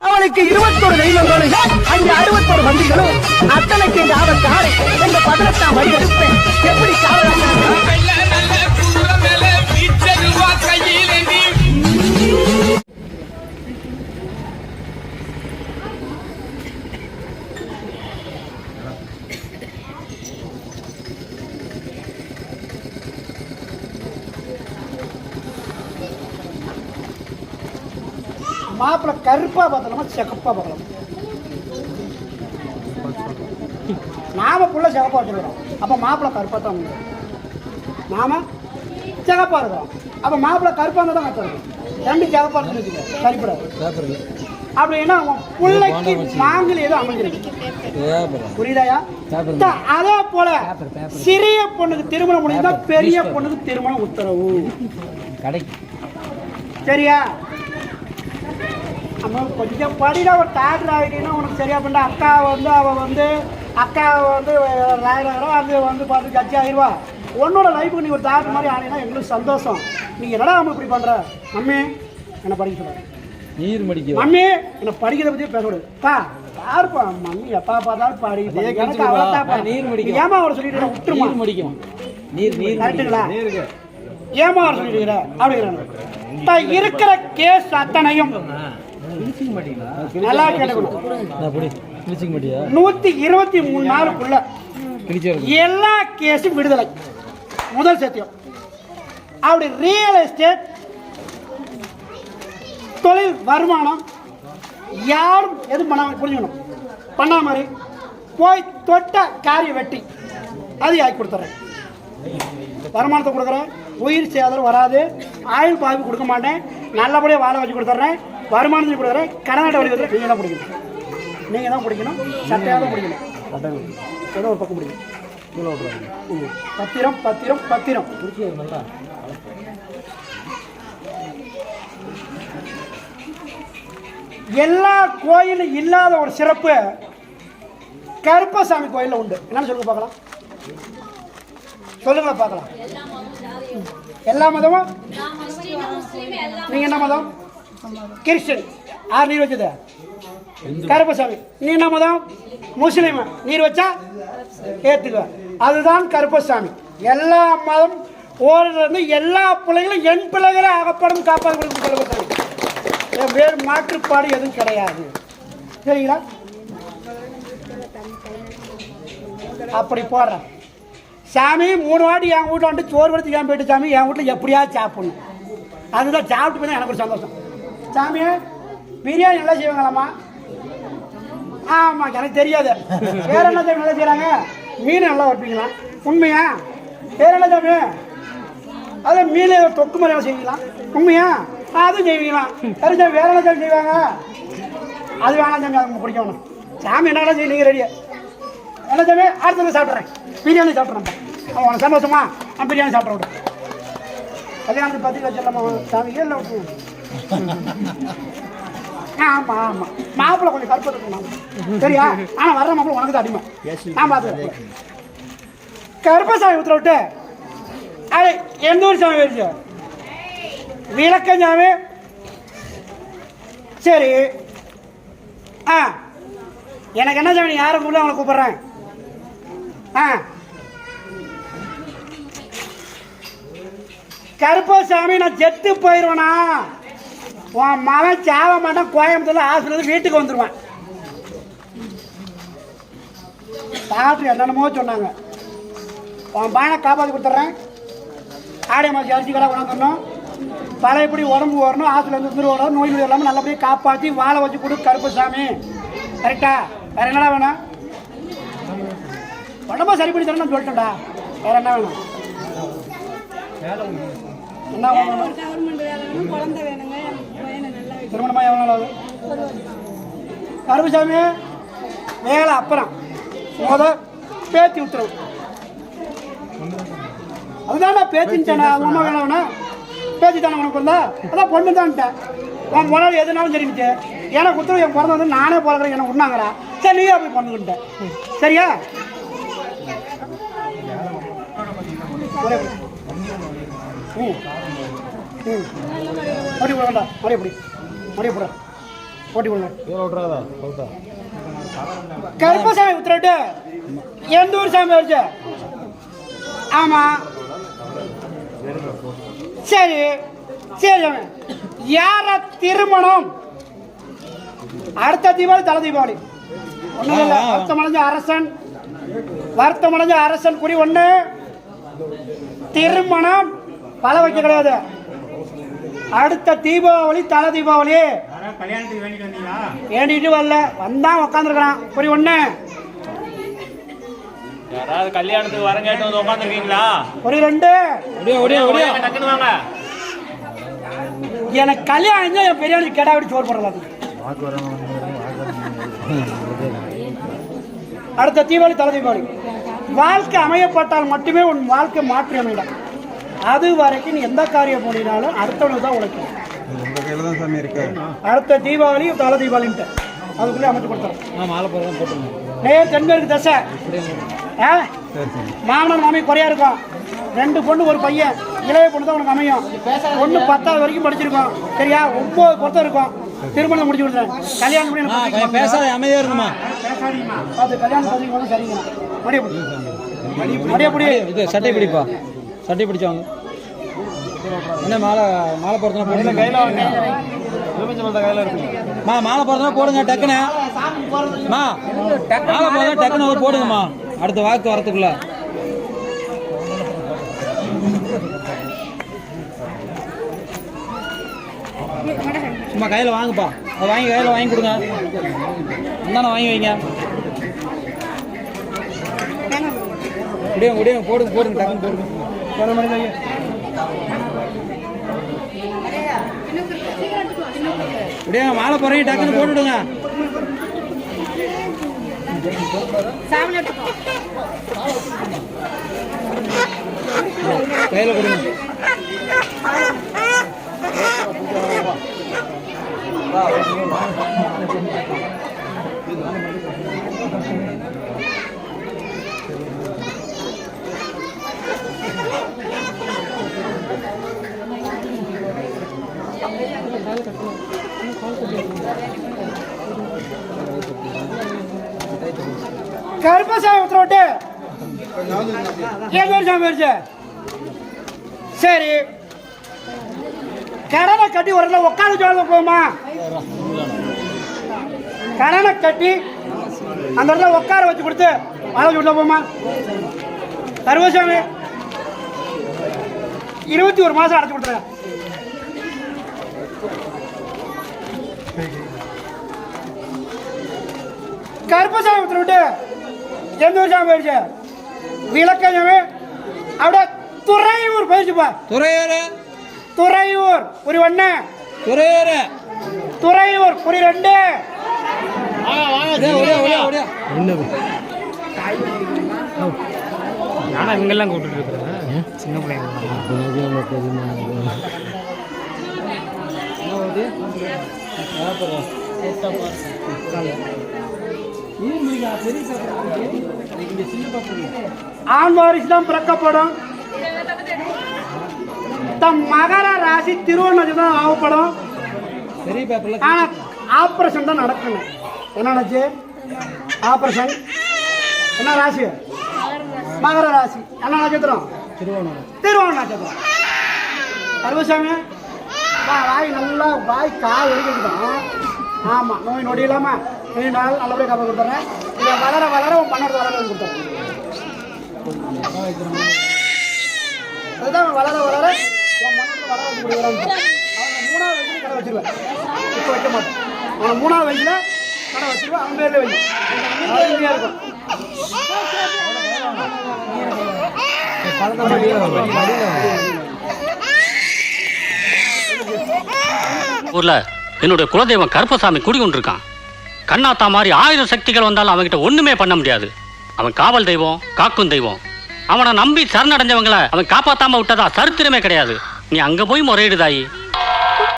அவளுக்கு இருபத்தொரு தெய்வங்களும் அங்கே அறுபத்தொரு வண்டிகளும் அத்தனைக்கு இந்த ஆபத்து காரை என்ற பதினெட்டாம் வழி எடுப்பேன். எப்படி காவலாக மாப்பிள்ள கருப்பா பார்க்கலாமா செகப்பா பார்க்கலாம். நாம புள்ள சிகப்பா வச்சுருக்கிறோம். அப்போ மாப்பிள்ள கருப்பா தான் வந்துடும். நாம சிகப்பா இருக்கிறோம். அப்போ மாப்பிள்ள கருப்பா இருந்தால் தான் கற்றுறோம் ரெண்டு சிகப்பா இருக்குன்னு சரிப்படாது. அப்படின்னா பிள்ளைக்கு மாங்கல் ஏதோ அமைஞ்சிருக்கு. புரியுதாயா? அதே போல சிறிய பொண்ணுக்கு திருமணம் முடிந்தா பெரிய பொண்ணுக்கு திருமணம் உத்தரவு. கடைக்கு. சரியா? அம்மா கொஞ்சம் படிடா ஒரு டாக்டர் ஆகிட்டீங்கன்னா உனக்கு சரியா பண்ண அக்கா வந்து அவள் வந்து அக்கா வந்து ராயிரம் அது வந்து பார்த்து கட்சி ஆயிடுவா உன்னோட லைஃபுக்கு நீ ஒரு டாக்டர் மாதிரி ஆனீங்கன்னா எங்களுக்கு சந்தோஷம். நீ என்னடா அம்மா இப்படி பண்ணுற மம்மி என்னை படிக்க சொல்ல? நீர் மடிக்க. மம்மி என்னை படிக்கிறத பற்றி பேசக்கூடாது. பா யாருப்பா மம்மி? எப்பா பார்த்தாலும் பாடி எனக்கு. நீர் மடிக்கும். நீ ஏமா அவரை சொல்லிட்டு விட்டுருமா? மடிக்கும் நீர் நீர் கரெக்டுங்களா? ஏமா அவர் சொல்லிடுகிற அப்படிங்கிறாங்க. இருக்கிற கேஸ் அத்தனையும் நல்லா கேட்டுக்கணும் நூத்தி இருபத்தி மூணு நாளுக்குள்ள எல்லா கேஸும் விடுதலை. முதல் சத்தியம். அப்படி ரியல் எஸ்டேட் தொழில் வருமானம் யாரும் எதுவும் பண்ணாம புரிஞ்சுக்கணும். பண்ணா மாதிரி. போய் தொட்ட காரிய வெட்டி. அது ஆக்கி கொடுத்துட்றேன் வருமானத்தை கொடுக்குறேன். உயிர் சேதம் வராது. ஆயுள் பாதிப்பு கொடுக்க மாட்டேன். நல்லபடியாக வாழ வச்சு கொடுத்துட்றேன் வருமானத்தை கொடுக்குறேன். கடனாட்ட வழி வந்து நீங்கள் தான் பிடிக்கணும். நீங்கள் தான் பிடிக்கணும். சட்டையாக தான் பிடிக்கணும். ஏதோ ஒரு பக்கம் பிடிக்கணும். பத்திரம் பத்திரம் பத்திரம். எல்லா கோயிலும் இல்லாத ஒரு சிறப்பு கருப்பசாமி கோயிலில் உண்டு. என்னன்னு சொல்லுங்க பார்க்கலாம். சொல்லுங்களா பார்க்கலாம். எல்லா மதமும்? நீங்க என்ன மதம்? கிறிஸ்டின். யார் நீர் வச்சது? கருப்பசாமி. நீ என்ன மதம்? முஸ்லீம். நீர் வச்சா ஏத்துக்க அதுதான் கருப்பசாமி. எல்லா மதம் ஓரிலிருந்து எல்லா பிள்ளைகளும் என் பிள்ளைகளை அகப்படும் காப்பாடு கருப்பசாமி. வேறு மாற்றுப்பாடு எதுவும் கிடையாது. சரிங்களா? அப்படி போடுறேன். சாமி மூணு வாட்டி என் வீட்டில் வந்துட்டு சோறு எடுத்து ஏன் போயிட்டு சாமி? என் வீட்டில் எப்படியாவது சாப்பிடணும். அதுதான் சாப்பிட்டு போய் எனக்கு ஒரு சந்தோஷம். சாமி பிரியாணி நல்லா செய்வாங்களாம்மா? ஆமாம் எனக்கு தெரியாது. வேற என்ன சாமி நல்லா செய்கிறாங்க மீன் நல்லா வைப்பீங்களா உண்மையா? வேற என்ன சாமி? அதே மீன் தொக்கு மாதிரி எல்லாம் செய்வீங்களா? உண்மையா? அதுவும் செய்வீங்களா? சரி சாமி வேற என்ன சாமி செய்வாங்க? அது வேணாம் சாமி அது பிடிக்கணும் சாமி என்னென்ன செய்ய நீங்கள் சாமி? அடுத்தது சாப்பிட்றேன். பிரியாணி சாப்பிட்றேன். அவன் உனக்கு சந்தோஷமா? நான் பிரியாணி சாப்பிட்ற விடு கல்யாணத்துக்கு பத்து லட்சம் இல்லாம சாமி? ஏழு விட்டுருங்க ஆமாம் ஆமாம் மாப்பிள்ளை கொஞ்சம் கருப்பு இருக்கணும் சரியா? ஆனால் வர்ற மாப்பிள்ளை உனக்கு தான் அடிமை. நான் பார்த்துக்கிறேன். கருப்பசாமி உத்தரவு விட்டு. அது எந்த ஊர் சாமி சாமி. சரி. ஆ. எனக்கு என்ன சாமி? யாரை கூட அவனை கூப்பிட்றேன்? கருப்பசாமி நான் செத்து போயிடுவேனா உன் மகன் சாவ மாட்டான் கோயம்புத்தூர்ல ஹாஸ்பிட்டல் வீட்டுக்கு வந்துடுவான் டாக்டர் என்னென்னமோ சொன்னாங்க. உன் பையனை காப்பாற்றி கொடுத்துட்றேன். ஆடை மாதிரி அரிசி கடை கொண்டாந்துடணும். பழையபடி உடம்பு வரணும் ஆற்றுல இருந்து வரணும் நோய் நொடி இல்லாமல் நல்லபடியாக காப்பாற்றி வாழை வச்சு கொடு கருப்பசாமி கரெக்டா வேற என்னடா வேணும்? உடம்ப சரி பண்ணி தரணும் சொல்லிட்டேன்டா. வேற என்ன வேணும்? என்ன. திருமணமா எவ்வளோ நாள் ஆகுது? கருப்புசாமி வேலை அப்புறம். முத பேத்தி விட்டுரும் அதுதான்டா பேத்தின்ட்டேன் அது அம்மா வேணா வேணா? பேத்தி தானே உனக்கு வந்தா? அதான் பொண்ணு தான்ட்டேன். உன் முதல்ல எதுனாலும் சரிமிச்சு எனக்கு உத்தரவு என் பிறந்த வந்து நானே பிறக்கிறேன் எனக்கு உண்ணாங்கடா. சரி நீயே போய் பண்ணுகிட்டேன் சரியா ஒரே படி. ம் ம் மறுபடி போட வேண்டாம் மறுபடி மறுபடி போட போட்டி விட்றாதா கருப்பசாமி உத்தரவிட்டு எந்த ஊர் சாமி வருச்சு ஆமா. சரி சரி யார திருமணம் அடுத்த தீபாவளி தலை தீபாவளி ஒன்றும் இல்லை வருத்தமடைஞ்ச அரசன் வருத்தமடைஞ்ச அரசன் குறி ஒன்று திருமணம் பல வைக்க கிடையாது. அடுத்த தீபாவளி தலை தீபாவளி. வேண்டிட்டு வரல. வந்தா உக்காந்துருக்கான் குறி ஒன்று யாராவது கல்யாணத்துக்கு வரம் கேட்டு வந்து உட்காந்துருக்கீங்களா குறி ரெண்டு. எனக்கு கல்யாணம் என் பெரியாளுக்கு கெடா விட்டு சோறு போடலாம் அடுத்த தீபாவளி தலை தீபாவளி. வாழ்க்கை அமையப்பட்டால் மட்டுமே உன் வாழ்க்கை மாற்றி அமையிடும் அது வரைக்கும் நீ எந்த காரியம் பண்ணினாலும் அடுத்தவனுக்கு தான் உழைக்கும் உங்க கையில தான் சாமி இருக்கு. அடுத்த தீபாவளி தலை தீபாவளின்ட்டு. அதுக்குள்ளே அமைச்சு கொடுத்துறோம். நேர் தென்மேற்கு தசை. ஆ? சரி சரி. மாமன் மாமி குறையா இருக்கும். ரெண்டு பொண்ணு ஒரு பையன். இளைய பொண்ணு தான் உனக்கு அமையும். பொண்ணு பத்தாவது வரைக்கும் படிச்சிருக்கோம். சரியா? ஒன்பது பொருத்தம் இருக்கும். திருமணம் முடிச்சு கொடுத்துறேன். கல்யாணம் பண்ணி பேசாத அமைதியாக இருக்குமா அது கல்யாணம் சரிங்க பிடி இது சட்டை பிடிப்பா. சட்டை பிடிச்சவங்க. என்ன மாலை மாலை போடுறதுனா போடுங்க. மா மாலை போடுறதுனா போடுங்க டக்குன்னு. மா மாலை போடுறதா டக்குன்னு ஒரு போடுங்கம்மா. அடுத்த வாக்கு வரத்துக்குள்ள. சும்மா கையில் வாங்குப்பா. அதை வாங்கி கையில் வாங்கி கொடுங்க. இந்தாண்ணா வாங்கி வைங்க. முடியும் முடியும் போடுங்க போடுங்க டக்குன்னு போடுங்க. ஒரு மணி வைங்க. முடியும் மாலை போறீங்க டக்குன்னு போட்டுடுங்க. கையில கொடுங்க. கருப்பசாமி உத்தரவிட்டு ஏழு வருஷம் போயிருச்சு சரி. கடனை கட்டி ஒரு இடத்துல உட்காந்து சொல்ல போமா கடனை கட்டி அந்த இடத்துல உட்கார வச்சு கொடுத்து வாழ சொல்ல போமா கருப்பசாமி இருபத்தி ஒரு மாசம் அடைச்சு கொடுத்துருங்க. கருப்பசாமி உத்தரவிட்டு எந்த வருஷம் போயிடுச்சு? விளக்கஞ்சமே அப்படியே துறையூர் போயிடுச்சுப்பா துறையூர்? துறையூர். புரி ஒன்று துறையூர். துறையூர். புரி ரெண்டு. நானும் இவங்கெல்லாம் கூப்பிட்டு இருக்கிறேன் சின்ன பிள்ளைங்க ஆண் வாரிசு தான் பிறக்கப்படும். தம் மகர ராசி திருவண்ணாச்சி தான் ஆகப்படும். பெரிய பேப்பர்ல ஆனா ஆப்ரேஷன் தான் நடக்கணும். என்ன நினச்சி ஆப்ரேஷன் என்ன ராசி? மகர ராசி. என்ன நட்சத்திரம்? திருவோணம் திருவோண நட்சத்திரம் கருவசாமி வாய் நல்லா வாய் கால் வரைக்கும் ஆமாம் நோய் நொடி இல்லாமல் நீ நாள் நல்லபடியாக காப்பா கொடுத்துட்றேன் இதை வளர வளர உன் பண்ணது வளர கொடுத்துறேன். அதுதான் வளர வளர உன் வளர வச்சு அவன் மூணாவது வயசுல கடை வச்சிருவேன். இப்போ வைக்க மாட்டேன். அவன் மூணாவது வயசுல கடை வச்சிருவேன். அவன் பேர்ல வை இருக்கும் ஊர்ல என்னுடைய குலதெய்வம் கருப்பசாமி குடிகொண்டிருக்கான். கண்ணாத்தா மாதிரி ஆயிரம் சக்திகள் வந்தாலும் அவன்கிட்ட ஒண்ணுமே பண்ண முடியாது. அவன் காவல் தெய்வம் காக்கும் தெய்வம். அவனை நம்பி சரணடைஞ்சவங்கள அவன் காப்பாத்தாம விட்டதா? சரித்திரமே கிடையாது. நீ அங்க போய் முறையிடுதாயி